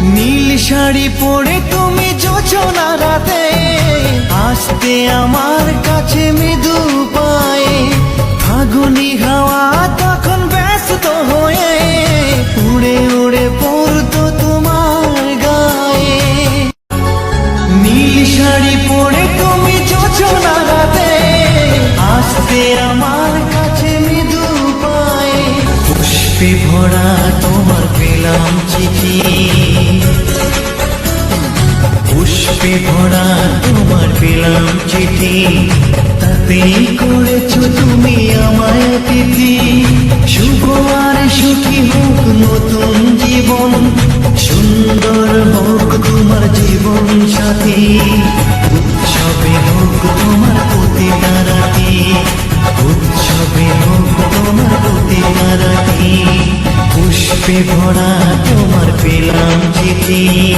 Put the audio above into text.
নীল শাড়ি পরে তুমি যোচনা রাতে। আসতে আমার কাছে মৃদু পায়ে। ফাগুনি হাওয়া তখন ব্যস্ত হয়ে উড়ে উড়ে পড়তো তোমার গায়ে। নীল শাড়ি পরে তুমি যোচনা রাতে। আসতে আমার কাছে মৃদু পায়ে। পুষ্পে ভরা তোমার পেলাম চিঠি। পুষ্পে ভরা তোমার পেলাম চিঠি। তাতেই করেছ তুমি আমায় অতিথি শুভ আর সুখী হোক নতুন জীবন, সুন্দর হোক তোমার জীবন সাথী। উৎসবে হোক তোমার প্রতিটা রাতি উৎসবে হোক তোমার প্রতিটা রাতি পুষ্পে ভরা তোমার পেলাম চিঠি।